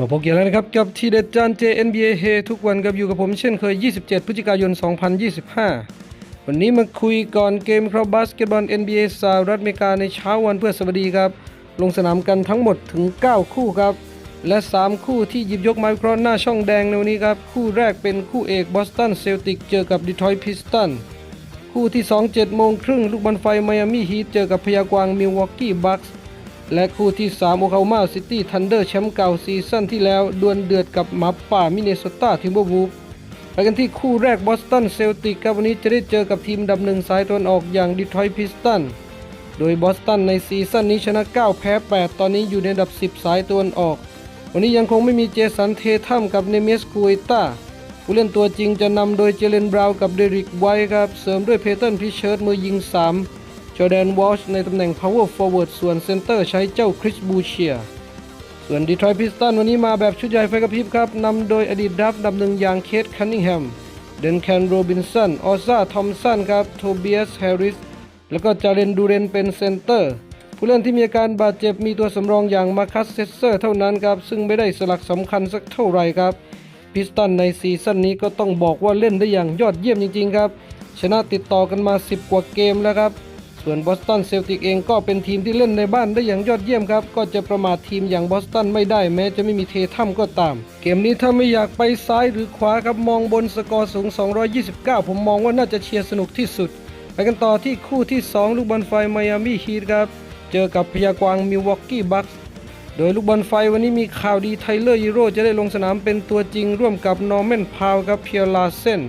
มาพบกันแล้วนะครับกับทีเด็ดจาน JNBA เฮทุกวันกับอยู่กับผมเช่นเคย 27 พฤศจิกายน 2025 วันนี้มาคุยก่อนเกมครับบาสเกตบอล NBA สหรัฐอเมริกาในเช้าวันเพื่อสวัสดีครับ ลงสนามกันทั้งหมดถึง 9 คู่ครับ และ 3 คู่ที่หยิบยกมาวิเคราะห์หน้าช่องแดงในวันนี้ครับ คู่แรกเป็นคู่เอกบอสตันเซลติกเจอกับดีทรอยต์พิสตันคู่ที่ 2 7โมงครึ่งลูกบอลไฟไมอามี่ฮีทเจอกับพยากวางมิลวอกกี้บัคส์ และคู่ที่ 3 โอคลาโฮมาซิตี้ทันเดอร์แชมป์เก่าซีซั่นที่แล้ว ดวลเดือดกับหมาป่ามิเนโซตาทิมเบอร์วูฟไปกันที่คู่แรกบอสตันเซลติกครับวันนี้จะได้เจอกับทีมดับหนึ่งสายตะวันออกอย่างดีทรอยต์พิสตันโดยบอสตันในซีซั่นนี้ชนะ 9 แพ้ 8 ตอนนี้อยู่ในอันดับ 10 สายตะวันออก วันนี้ยังคงไม่มีเจสันเททัมกับเนเมสกูเอต้าผู้เล่นตัวจริงจะนำโดยเจเลนบราวน์กับเดริกไวท์ครับเสริมด้วยเพเทนพิเชิร์ตมือยิง 3 จอแดนวอชในตำแหน่ง power forward ส่วนเซนเตอร์ใช้เจ้าคริสบูเชียส่วนดีทรอยพิสตันวันนี้มาแบบชุดใหญ่ไฟกระพริบครับนำโดยอดีตดับดับหนึ่งอย่างเคทคันนิงแฮม เดนแคนโรบินสัน ออซ่า ทอมสันครับ โทเบียส แฮร์ริส แล้วก็จาเรนดูเรนเป็นเซนเตอร์ ผู้เล่นที่มีอาการบาดเจ็บมีตัวสำรองอย่างมาคัสเซสเซอร์เท่านั้นครับ ซึ่งไม่ได้สลักสำคัญสักเท่าไหร่ครับ พิสตันในซีซั่นนี้ก็ต้องบอกว่าเล่นได้อย่างยอดเยี่ยมจริงๆครับ ชนะติดต่อกันมา 10 กว่าเกมแล้วครับ ส่วนบอสตันเซลติกเองก็เป็นทีมที่เล่นในบ้านได้อย่างยอดเยี่ยมครับ ก็จะประมาททีมอย่างบอสตันไม่ได้แม้จะไม่มีเททัมก็ตาม เกมนี้ถ้าไม่อยากไปซ้ายหรือขวาครับมองบนสกอร์สูง 229 ผมมองว่าน่าจะเชียร์สนุกที่สุด ไปกันต่อที่คู่ที่ 2 ลูกบอลไฟไมอามี่ฮีทครับ เจอกับพยากวางมิลวอกกี้บัคส์โดยลูกบอลไฟวันนี้มีข่าวดีไทเลอร์ยูโรจะได้ลงสนามเป็นตัวจริงร่วมกับนอร์แมนพาวกับเพียร์ลาเซน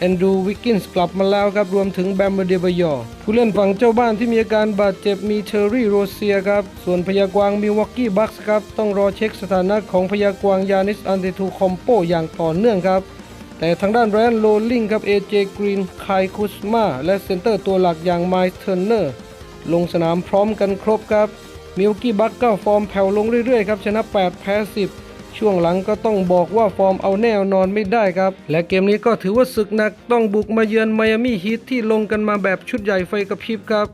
แอนดูวิกกินส์กลับมาแล้วครับ รวมถึงแบมเบเดบยอร์ผู้เล่นฝั่งเจ้าบ้านที่มีอาการบาดเจ็บมีเทอร์รี่โรเซียครับ ส่วนพยากวางมิวอกกี้บัคส์ครับ ต้องรอเช็คสถานะของพยากวางยานิสอันเดทูคอมโปอย่างต่อเนื่องครับ แต่ทางด้านแรนโรลลิงครับเอเจกรีนคายคุสมาและเซนเตอร์ตัวหลักอย่างไมล์เทอร์เนอร์ลงสนามพร้อมกันครบครับมิลกี้บัคก็ฟอร์มแผ่วลงเรื่อยๆครับชนะ 8 แพ้ 10 ช่วงหลังก็ต้องบอกว่าฟอร์มเอาแน่นอนไม่ได้ครับ และเกมนี้ก็ถือว่าศึกหนักต้องบุกมาเยือนไมอามี่ฮีทที่ลงกันมาแบบชุดใหญ่ไฟกระพริบครับ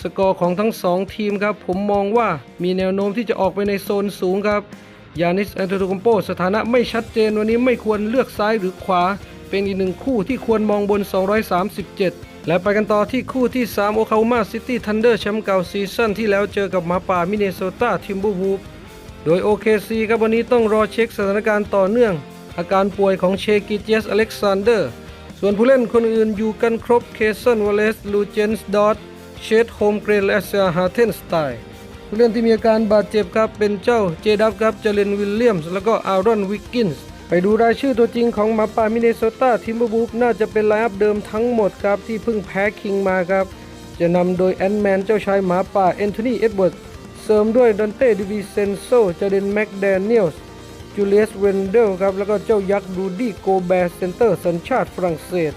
สกอร์ของทั้ง 2 ทีมครับ ผมมองว่ามีแนวโน้มที่จะออกไปในโซนสูงครับยานิสแอนโตโคมโปสถานะไม่ชัดเจนวันนี้ไม่ควรเลือกซ้ายหรือขวา เป็นอีกหนึ่งคู่ที่ควรมองบน 237 และไปกันต่อที่คู่ที่ 3 โอคลาโฮมาซิตี้ทันเดอร์แชมป์เก่าซีซั่นที่แล้วเจอกับหมาป่ามิเนโซตาทิมเบอร์วูฟ โดย OKC ครับวันนี้ต้องรอเช็คสถานการณ์ต่อเนื่อง อาการป่วยของเชกิเจสอเล็กซานเดอร์ ส่วนผู้เล่นคนอื่นอยู่กันครบเคสันวอลเลสลูเจนส์ดอตเชดโฮมเกรนและเซียฮาเทนสไตล์ผู้เล่นที่มีอาการบาดเจ็บครับเป็นเจ้าเจดับครับเจเลนวิลเลียมส์แล้วก็อารอนวิกกินส์ไปดูรายชื่อตัวจริงของหมาป่ามินเนโซตาทิมเบอร์บูฟน่าจะเป็นไลน์อัพเดิมทั้งหมดครับที่เพิ่งแพ้คิงมาครับ จะนำโดยแอนแมนเจ้าชายหมาป่าแอนโทนีเอ็ดเวิร์ด เสริมด้วยดอนเต้ดิวิเซนโซเจเดนแม็กแดเนียลส์จูเลียสเวนเดลครับ แล้วก็เจ้ายักษ์รูดี้โกแบร์เซนเตอร์สัญชาติฝรั่งเศส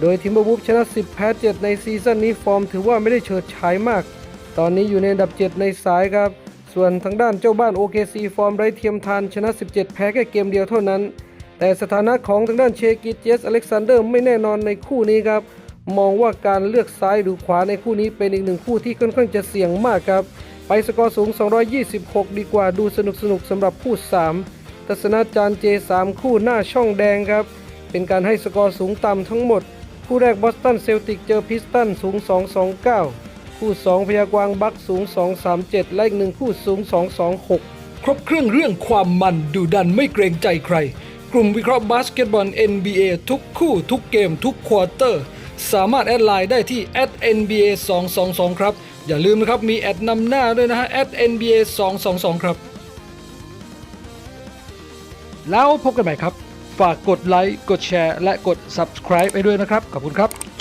โดยทิมเบอร์วูฟชนะ 10 แพ้ 7 ในซีซั่นนี้ฟอร์มถือว่าไม่ได้เฉิดฉายมาก ตอนนี้อยู่ในอันดับ 7 ในสายครับ ส่วนทางด้านเจ้าบ้าน OKC ฟอร์มไร้เทียมทานชนะ 17 แพ้แค่เกมเดียวเท่านั้น แต่สถานะของทางด้านเชกิเจสอเล็กซานเดอร์ไม่แน่นอนในคู่นี้ครับมองว่าการเลือกซ้ายหรือขวาในคู่นี้เป็นอีกหนึ่งคู่ที่ค่อนข้างจะเสี่ยงมากครับ ไปสกอร์สูง 226 ดีกว่าดูสนุกสนุกสำหรับคู่ 3 ทัศนาจารย์เจ 3 คู่หน้าช่องแดงครับ เป็นการให้สกอร์สูงต่ำทั้งหมด คู่แรกบอสตันเซลติกเจอพิสตันสูง 229 คู่ 2 พยากวางบัคสูง 237 และอีกหนึ่งคู่สูง 226 ครบเครื่องเรื่องความมันดูดันไม่เกรงใจใคร กลุ่มวิเคราะห์บาสเกตบอล NBA ทุกคู่ทุกเกมทุกควอเตอร์ สามารถแอดไลน์ได้ที่ @nba 222ครับ อย่าลืมนะครับมีแอดนำหน้าด้วยนะฮะ @nba 222ครับ แล้วพบกันใหม่ครับ ฝากกดไลค์ กดแชร์ และกด subscribe ไปด้วยนะครับ ขอบคุณครับ